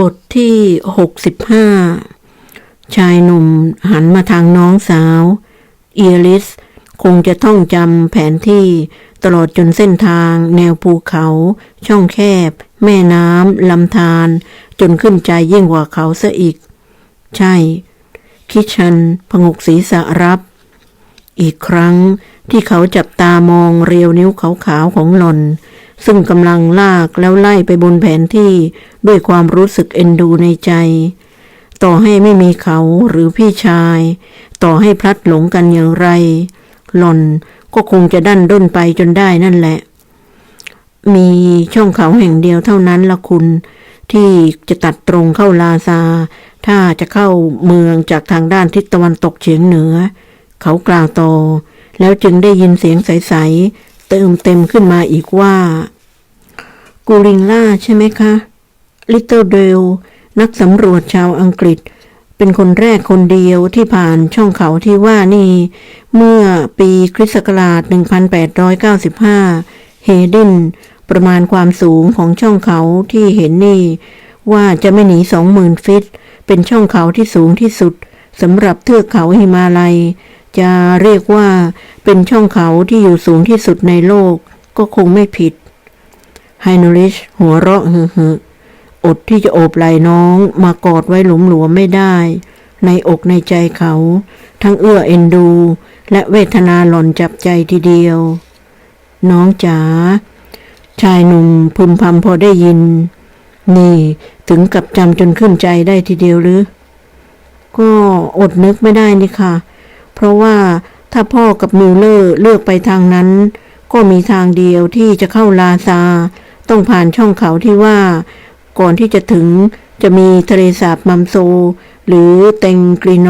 บทที่หกสิบห้าชายหนุ่มหันมาทางน้องสาว เอียริส คงจะท่องจำแผนที่ตลอดจนเส้นทาง แนวภูเขา ช่องแคบ แม่น้ำลำธารจนขึ้นใจยิ่งกว่าเขาซะอีก ใช่ คิชันพงกศีรษะรับ อีกครั้งที่เขาจับตามองเรียวนิ้วขาวๆของหล่อน ซึ่งกำลังลากแล้วไล่ไปบนแผนที่ด้วยความรู้สึกเอ็นดูในใจ ต่อให้ไม่มีเขาหรือพี่ชาย ต่อให้พลัดหลงกันอย่างไร หล่อนก็คงจะดันด้นไปจนได้นั่นแหละ มีช่องเขาแห่งเดียวเท่านั้นละคุณ ที่จะตัดตรงเข้าลาซา ถ้าจะเข้าเมืองจากทางด้านทิศตะวันตกเฉียงเหนือ เขากล่าวต่อแล้วจึงได้ยินเสียงใส เติมเต็มขึ้นมาอีกว่า กูริงล่าใช่ไหมคะ ลิตเติลเดลนักสำรวจชาวอังกฤษ เป็นคนแรกคนเดียวที่ผ่านช่องเขาที่ว่านี่ เมื่อปีคริสต์ศักราช 1895 เฮดินประมาณความสูงของช่องเขาที่เห็นนี่ ว่าจะไม่หนี20,000ฟิต เป็นช่องเขาที่สูงที่สุดสำหรับเทือกเขาหิมาลัย จะเรียกว่าเป็นช่องเขาที่อยู่สูงที่สุดในโลกก็คงไม่ผิดไฮนูริชหัวเราะฮึฮึอดที่จะโอบไหล่น้องมากอดไว้หลุมหลวมไม่ได้ ในอกในใจเขา ทั้งเอื้อเอ็นดู และเวทนาหล่อนจับใจทีเดียว น้องจ๋าชายหนุ่มพึมพำพอได้ยิน นี่ถึงกับจำจนขึ้นใจได้ทีเดียวหรือ ก็อดนึกไม่ได้นี่ค่ะ เพราะว่าถ้าพ่อกับมิลเลอร์เลือกไปทางนั้น ก็มีทางเดียวที่จะเข้าลาซา ต้องผ่านช่องเขาที่ว่า ก่อนที่จะถึงจะมีทะเลสาบมัมโซ หรือเตงกรีโน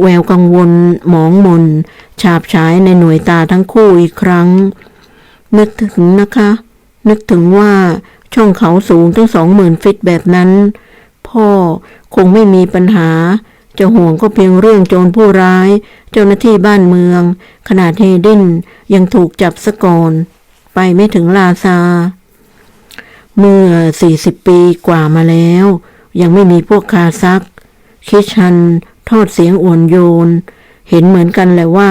แววกังวล หมองมน ฉาบฉายในหน่วยตาทั้งคู่อีกครั้ง นึกถึงนะคะ นึกถึงว่าช่องเขาสูงตั้งสองหมื่นฟิตแบบนั้น พ่อคงไม่มีปัญหา จะห่วงก็เพียงเรื่องโจรผู้ร้าย เจ้าหน้าที่บ้านเมือง ขนาดเฮดินยังถูกจับซะก่อน ไปไม่ถึงลาซา เมื่อสี่สิบปีกว่ามาแล้ว ยังไม่มีพวกคาซัก คิชัน ทอดเสียงอ่อนโยน เห็นเหมือนกันแหละว่า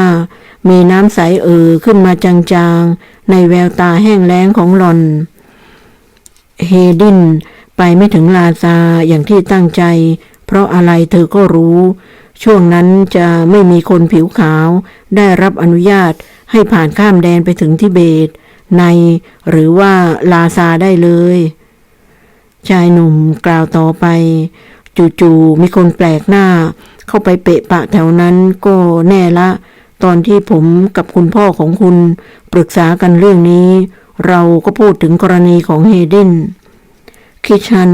มีน้ำใสเอ่อขึ้นมาจางๆ ในแววตาแห้งแล้งของหลอน เฮดินไปไม่ถึงลาซาอย่างที่ตั้งใจ ราะอะไรเธอก็รู้ ช่วงนั้นจะไม่มีคนผิวขาว ได้รับอนุญาตให้ผ่านข้ามแดนไปถึงทิเบต ในหรือว่าลาซาได้เลย ชายหนุ่มกล่าวต่อไป จู่ๆมีคนแปลกหน้า เข้าไปเปะปะแถวนั้นก็แน่ละ ตอนที่ผมกับคุณพ่อของคุณปรึกษากันเรื่องนี้ เราก็พูดถึงกรณีของเฮเดน คิชัน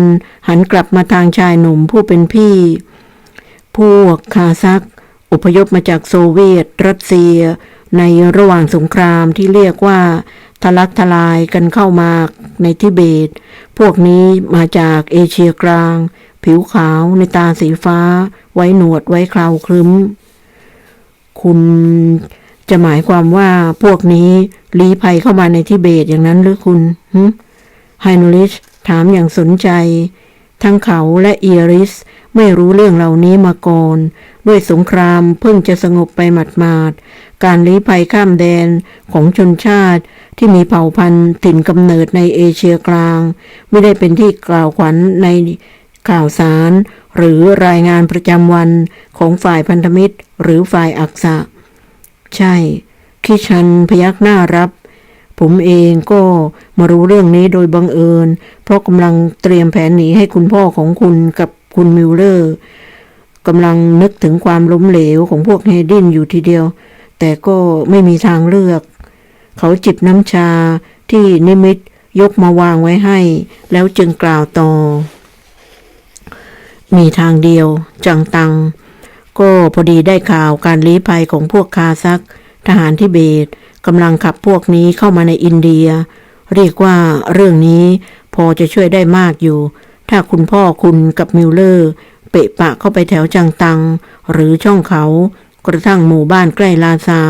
หันกลับมาทางชายหนุ่มผู้เป็นพี่ พวกคาซัก อพยพมาจากโซเวียต รัสเซีย ในระหว่างสงครามที่เรียกว่า ทะลักทลายกันเข้ามาในทิเบต พวกนี้มาจากเอเชียกลาง ผิวขาวในตาสีฟ้า ไว้หนวดไว้คราวครึ้ม คุณจะหมายความว่าพวกนี้ลี้ภัยเข้ามาในทิเบตอย่างนั้นหรือคุณฮไฮนูริช ถามอย่างสนใจ ทั้งเขาและเอริส ไม่รู้เรื่องเหล่านี้มาก่อน ด้วยสงครามเพิ่งจะสงบไปหมาดๆ การลี้ภัยข้ามแดนของชนชาติที่มีเผ่าพันธุ์ถิ่นกำเนิดในเอเชียกลาง ไม่ได้เป็นที่กล่าวขวัญในข่าวสาร หรือรายงานประจำวันของฝ่ายพันธมิตร หรือฝ่ายอักษะ ใช่คิชันพยักหน้ารับ ผมเองก็มารู้เรื่องนี้โดยบังเอิญ เพราะกำลังเตรียมแผนหนีให้คุณพ่อของคุณกับคุณมิลเลอร์กำลังนึกถึงความล้มเหลวของพวกเฮดินอยู่ทีเดียว แต่ก็ไม่มีทางเลือก เขาจิบน้ำชาที่นิมิตยกมาวางไว้ให้ แล้วจึงกล่าวต่อ มีทางเดียว จังตัง ก็พอดีได้ข่าวการลี้ภัยของพวกคาซัก ทหารทิเบต กำลังขับพวกนี้เข้ามาในอินเดีย เรียกว่าเรื่องนี้พอจะช่วยได้มากอยู่ ถ้าคุณพ่อคุณกับมิลเลอร์ เปะปะเข้าไปแถวจังตัง หรือช่องเขา กระทั่งหมู่บ้านใกล้ลาซา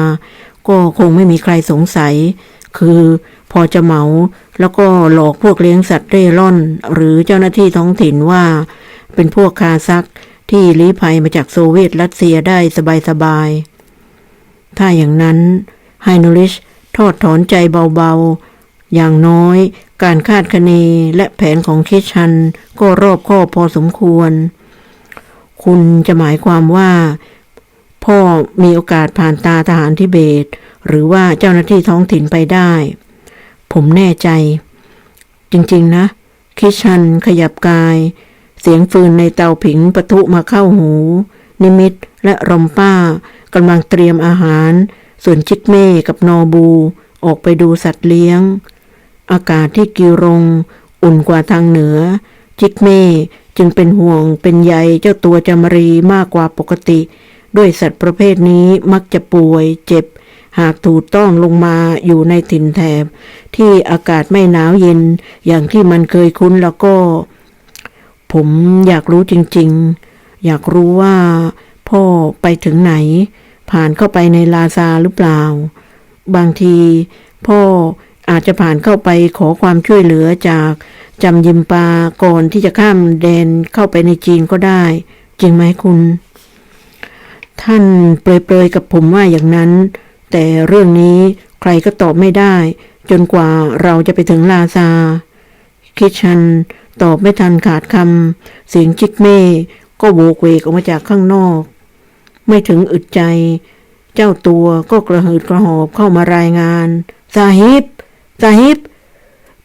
ก็คงไม่มีใครสงสัย คือพอจะเหมาแล้วก็หลอกพวกเลี้ยงสัตว์เร่ร่อน หรือเจ้าหน้าที่ท้องถิ่นว่า เป็นพวกคาซักที่ลี้ภัยมาจากโซเวียตรัสเซียได้สบายๆ ถ้าอย่างนั้น ไฮโนริชทอดถอนใจเบาๆ อย่างน้อยการคาดคะเนและแผนของคิชันก็รอบคอบพอสมควร คุณจะหมายความว่า พ่อมีโอกาสผ่านตาทหารทิเบต หรือว่าเจ้าหน้าที่ท้องถิ่นไปได้ ผมแน่ใจ จริงๆนะ คิชันขยับกาย เสียงฟืนในเตาผิงปะทุมาเข้าหู นิมิตและรอมป้ากำลังเตรียมอาหาร ส่วนชิกเม่กับนอบูออกไปดูสัตว์เลี้ยง อากาศที่กิรง อุ่นกว่าทางเหนือจิกเม่จึงเป็นห่วงเป็นใยเจ้าตัวจามรีมากกว่าปกติ ด้วยสัตว์ประเภทนี้มักจะป่วยเจ็บ หากถูกต้องลงมาอยู่ในถิ่นแถบ ที่อากาศไม่หนาวเย็นอย่างที่มันเคยคุ้นแล้วก็ ผมอยากรู้จริงๆ อยากรู้ว่าพ่อไปถึงไหน ผ่านเข้าไปในลาซาหรือเปล่า บางที พ่ออาจจะผ่านเข้าไปขอความช่วยเหลือจากจำยิมปาก่อนที่จะข้ามแดนเข้าไปในจีนก็ได้ จริงไหมคุณ ท่านเปรยๆกับผมว่าอย่างนั้น แต่เรื่องนี้ใครก็ตอบไม่ได้ จนกว่าเราจะไปถึงลาซา คิดชันตอบไม่ทันขาดคำเสียงจิกเม่ก็โวกเวกออกมาจากข้างนอก ไม่ถึงอึดใจ เจ้าตัวก็กระหืดกระหอบเข้ามารายงานซาฮิบซาฮิบ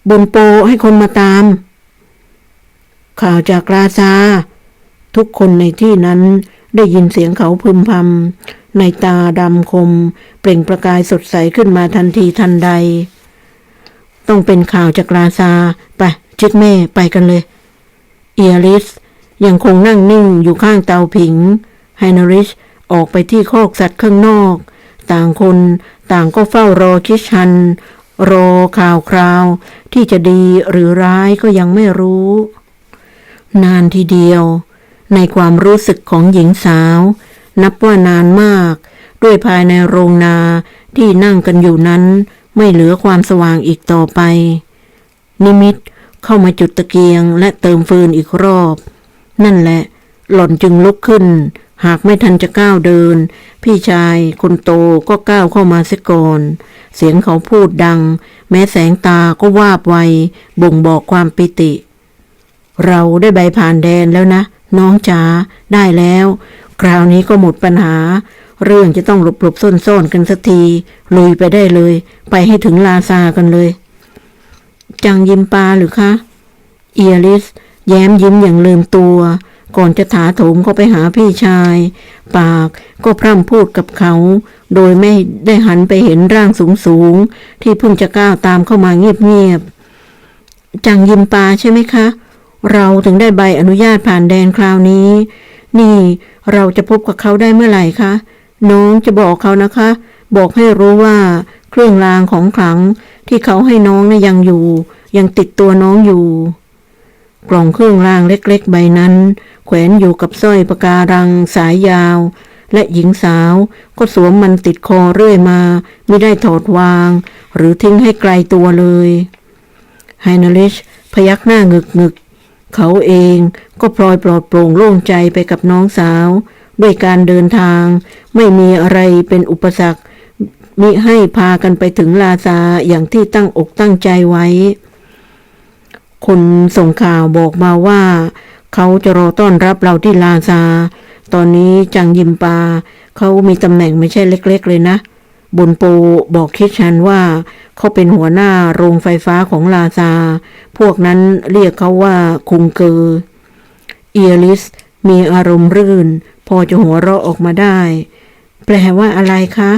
บนโปให้คนมาตาม ข่าวจากราซา ทุกคนในที่นั้นได้ยินเสียงเขาพึมพำในตาดำคม เปล่งประกายสดใสขึ้นมาทันทีทันใด ต้องเป็นข่าวจากราซา ไปชิดแม่ไปกันเลย เอียริสยังคงนั่งนิ่งอยู่ข้างเตาผิงไฮนาริช ออกไปที่คอกสัตว์ข้างนอก ต่างคนต่างก็เฝ้ารอคิชัน รอข่าวคราว ที่จะดีหรือร้ายก็ยังไม่รู้ นานทีเดียว ในความรู้สึกของหญิงสาว นับว่านานมาก ด้วยภายในโรงนาที่นั่งกันอยู่นั้น ไม่เหลือความสว่างอีกต่อไป นิมิตเข้ามาจุดตะเกียงและเติมฟืนอีกรอบ นั่นแหละ หล่อนจึงลุกขึ้น หากไม่ทันจะก้าวเดิน พี่ชายคนโตก็ก้าวเข้ามาเสียก่อน เสียงเขาพูดดัง แม้แสงตาก็วาบไว บ่งบอกความปิติ เราได้ใบผ่านแดนแล้วนะ น้องจ๋าได้แล้ว คราวนี้ก็หมดปัญหา เรื่องจะต้องหลบหลบซ่อนซ่อนๆกันสักที ลุยไปได้เลย ไปให้ถึงลาซากันเลย จังยิ้มปาหรือคะ เอียริส แย้มยิ้มอย่างลืมตัว ก่อนจะถาโถมเข้าไปหาพี่ชาย ปากก็พร่ำพูดกับเขา โดยไม่ได้หันไปเห็นร่างสูงสูงๆที่เพิ่งจะก้าวตามเข้ามาเงียบๆจังยิมปาใช่ไหมคะ เราถึงได้ใบอนุญาตผ่านแดนคราวนี้ นี่เราจะพบกับเขาได้เมื่อไหร่คะ น้องจะบอกเขานะคะ บอกให้รู้ว่าเครื่องรางของขลังที่เขาให้น้องนะ่ะยังอยู่ ยังติดตัวน้องอยู่ กล่องเครื่องรางเล็กๆ ใบนั้น แขวนอยู่กับสร้อยประการังสายยาว และหญิงสาวก็สวมมันติดคอเรื่อยมา ไม่ได้ถอดวาง หรือทิ้งให้ไกลตัวเลยไฮนาลิชพยักหน้าหงึกหงึกๆเขาเองก็พลอยปลอดโปร่งโล่งใจไปกับน้องสาว ด้วยการเดินทาง ไม่มีอะไรเป็นอุปสรรคมิให้พากันไปถึงลาซาอย่างที่ตั้งอกตั้งใจไว้ คนส่งข่าวบอกมาว่า เขาจะรอต้อนรับเราที่ลาซา ตอนนี้จังยิมปา เขามีตำแหน่งไม่ใช่เล็ก ๆ เลยนะบนโปบอกคิดชันว่า เขาเป็นหัวหน้าโรงไฟฟ้าของลาซา พวกนั้นเรียกเขาว่าคุงเกอเอียลิสมีอารมณ์รื่น พอจะหัวเราะออกมาได้ แปลว่าอะไรคะ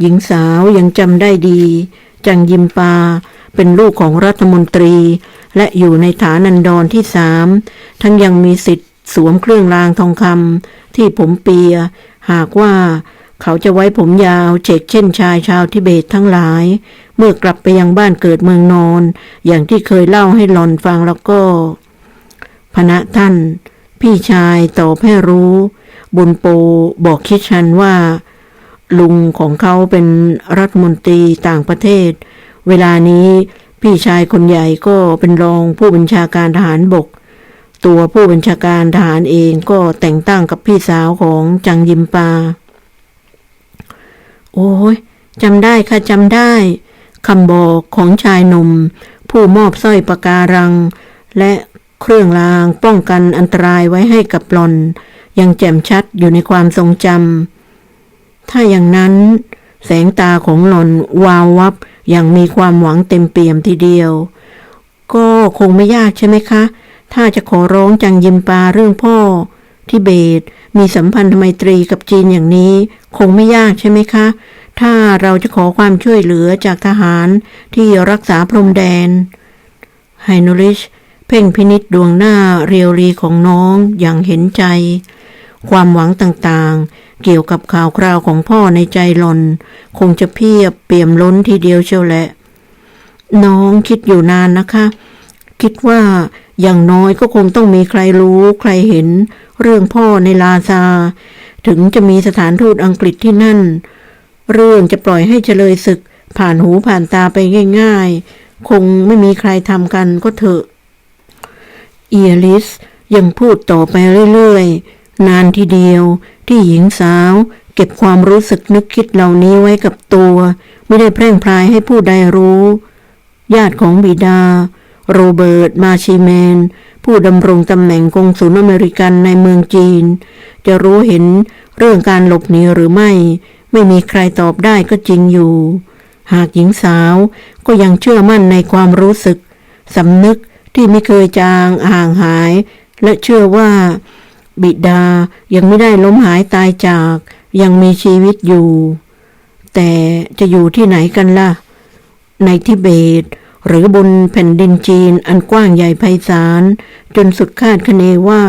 หญิงสาวยังจำได้ดี จังยิมปา เป็นลูกของรัฐมนตรี และอยู่ในฐานันดรที่สามทั้งยังมีสิทธิ์สวมเครื่องรางทองคำที่ผมเปีย หากว่าเขาจะไว้ผมยาวเจกเช่นชายชาวทิเบตทั้งหลาย เมื่อกลับไปยังบ้านเกิดเมืองนอน อย่างที่เคยเล่าให้หลอนฟังแล้วก็ พนะท่าน พี่ชายตอบให้รู้ บุญโปบอกคิดชันว่า ลุงของเขาเป็นรัฐมนตรีต่างประเทศ เวลานี้พี่ชายคนใหญ่ก็เป็นรองผู้บัญชาการทหารบก ตัวผู้บัญชาการทหารเองก็แต่งตั้งกับพี่สาวของจังยิมปา โอ้ยจำได้ค่ะจำได้คำบอกของชายหนุ่ม ผู้มอบสร้อยปะการัง และเครื่องรางป้องกันอันตรายไว้ให้กับหลอน ยังแจ่มชัดอยู่ในความทรงจำ ถ้าอย่างนั้น แสงตาของหลอนวาววับอย่างมีความหวังเต็มเปี่ยมทีเดียว ก็คงไม่ยากใช่ไหมคะ ถ้าจะขอร้องจังยิมปาเรื่องพ่อ ที่เบตมีสัมพันธไมตรีกับจีนอย่างนี้ คงไม่ยากใช่ไหมคะ ถ้าเราจะขอความช่วยเหลือจากทหารที่รักษาพรมแดนไฮนูริชเพ่งพินิษดวงหน้าเรียวรีของน้องอย่างเห็นใจ ความหวังต่างๆ เกี่ยวกับข่าวคราวของพ่อในใจหลอน คงจะเพียบเปี่ยมล้นทีเดียวเชียวแหละ น้องคิดอยู่นานนะคะ คิดว่าอย่างน้อยก็คงต้องมีใครรู้ใครเห็น เรื่องพ่อในลาซา ถึงจะมีสถานทูตอังกฤษที่นั่น เรื่องจะปล่อยให้เฉลยศึก ผ่านหูผ่านตาไปง่าย ๆ คงไม่มีใครทำกันก็เถอะเอียลิสยังพูดต่อไปเรื่อยๆ นานทีเดียว ที่หญิงสาว เก็บความรู้สึกนึกคิดเหล่านี้ไว้กับตัว ไม่ได้แพร่งพรายให้ผู้ใดรู้ ญาติของบิดา โรเบิร์ต มาชีแมน ผู้ดำรงตำแหน่งกงสุลอเมริกันในเมืองจีน จะรู้เห็นเรื่องการหลบหนีหรือไม่ ไม่มีใครตอบได้ก็จริงอยู่ หากหญิงสาวก็ยังเชื่อมั่นในความรู้สึกสำนึกที่ไม่เคยจางห่างหาย และเชื่อว่า บิดายังไม่ได้ล้มหายตายจาก ยังมีชีวิตอยู่ แต่จะอยู่ที่ไหนกันล่ะ ในทิเบต หรือบนแผ่นดินจีนอันกว้างใหญ่ไพศาล จนสุดคาดคะเนว่า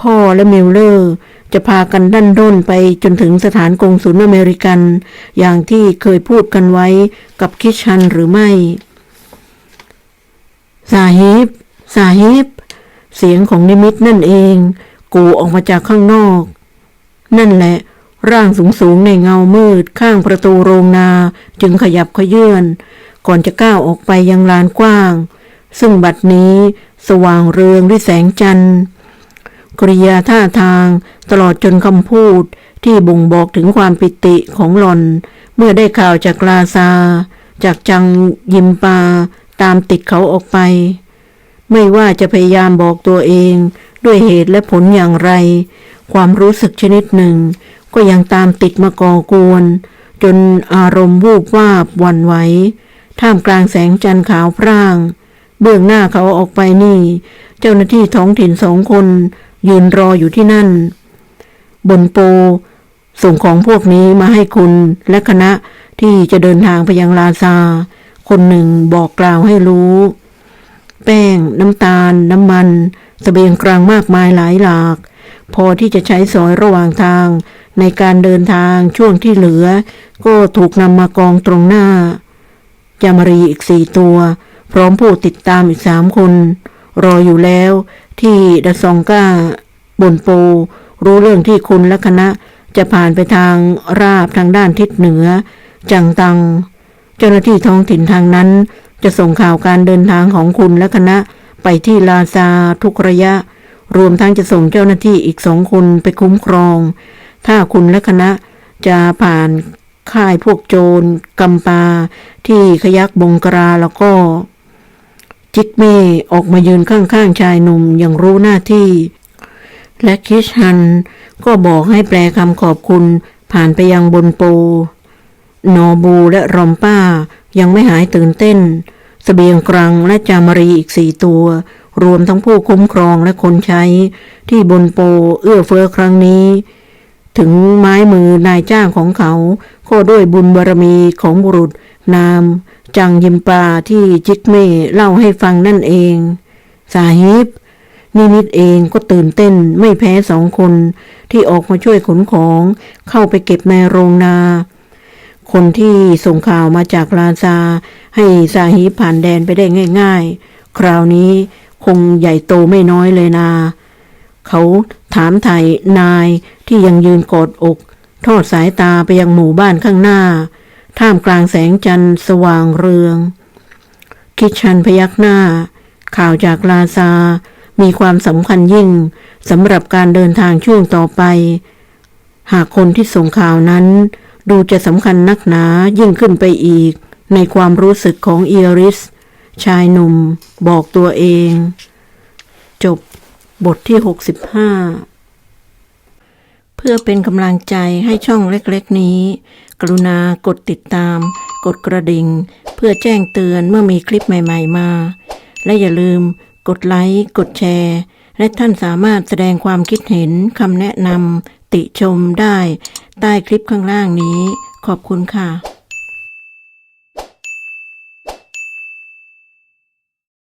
พ่อและมิลเลอร์ จะพากันดันด้นไปจนถึงสถานกงสุลอเมริกัน อย่างที่เคยพูดกันไว้กับคิชชันหรือไม่สาฮิบสาฮิบเสียงของนิมิตนั่นเอง กูออกมาจากข้างนอก นั่นแหละ ร่างสูงสูงในเงามืด ข้างประตูโรงนาจึงขยับขยื่นก่อนจะก้าวออกไปยังลานกว้าง ซึ่งบัดนี้สว่างเรืองด้วยแสงจันทร์กริยาท่าทางตลอดจนคำพูดที่บ่งบอกถึงความปิติของหลอน เมื่อได้ข่าวจากลาซา จากจังยิมปา ตามติดเขาออกไป ไม่ว่าจะพยายามบอกตัวเอง ด้วยเหตุและผลอย่างไร ความรู้สึกชนิดหนึ่ง ก็ยังตามติดมาก่อกวน จนอารมณ์วูบวาบวันไหวท่ามกลางแสงจันทร์ขาวพร่าง เบื้องหน้าเขาออกไปนี่ เจ้าหน้าที่ท้องถิ่นสองคน ยืนรออยู่ที่นั่น บนโป ส่งของพวกนี้มาให้คุณและคณะที่จะเดินทางไปยังลาซา คนหนึ่งบอกกล่าวให้รู้ แป้ง น้ำตาล น้ำมันสเสบียงกลางมากมายหลายหลาก พอที่จะใช้สอยระหว่างทาง ในการเดินทางช่วงที่เหลือ ก็ถูกนำมากองตรงหน้า จามารีอีกสี่ตัว พร้อมผู้ติดตามอีกสามคน รออยู่แล้วที่ดะซองก้าบนโป รู้เรื่องที่คุณและคณะจะผ่านไปทางราบทางด้านทิศเหนือ จังตัง เจ้าหน้าที่ท้องถิ่นทางนั้น จะส่งข่าวการเดินทางของคุณและคณะไปที่ลาซาทุกระยะ รวมทั้งจะส่งเจ้าหน้าที่อีกสองคนไปคุ้มครอง ถ้าคุณและคณะจะผ่านค่ายพวกโจรกำปา ที่ขยักบงกราแล้วก็ จิกเม่ออกมายืนข้างๆชายหนุ่มอย่างรู้หน้าที่ และคิชฮันก็บอกให้แปลคำขอบคุณผ่านไปยังบนโป นอบูและรอมป้า ยังไม่หายตื่นเต้นสเสบียงกรังและจามรีอีกสี่ตัว รวมทั้งผู้คุ้มครองและคนใช้ ที่บนโปเอื้อเฟื้อครั้งนี้ ถึงไม้มือนายจ้างของเขาก็ด้วยบุญบารมีของบุรุษ นาม จังยิมปาที่จิกเม่เล่าให้ฟังนั่นเอง สาฮิบนิมิตเองก็ตื่นเต้นไม่แพ้สองคน ที่ออกมาช่วยขนของเข้าไปเก็บในโรงนา คนที่ส่งข่าวมาจากลาซา ให้สาฮีผ่านแดนไปได้ง่าย ๆ คราวนี้คงใหญ่โตไม่น้อยเลยนา เขาถามไถ่นายที่ยังยืนกอดอก ทอดสายตาไปยังหมู่บ้านข้างหน้า ท่ามกลางแสงจันทร์สว่างเรือง คิดชันพยักหน้า ข่าวจากลาซา มีความสำคัญยิ่งสำหรับการเดินทางช่วงต่อไป หากคนที่ส่งข่าวนั้น ดูจะสำคัญนักหนายิ่งขึ้นไปอีก ในความรู้สึกของเอียริส ชายหนุ่ม บอกตัวเอง จบบทที่ 65 เพื่อเป็นกำลังใจให้ช่องเล็กๆนี้ กรุณากดติดตาม กดกระดิ่ง เพื่อแจ้งเตือนเมื่อมีคลิปใหม่ๆมา และอย่าลืม กดไลค์ กดแชร์ และท่านสามารถแสดงความคิดเห็นคำแนะนำติชมได้ ใต้คลิปข้างล่างนี้ ขอบคุณค่ะ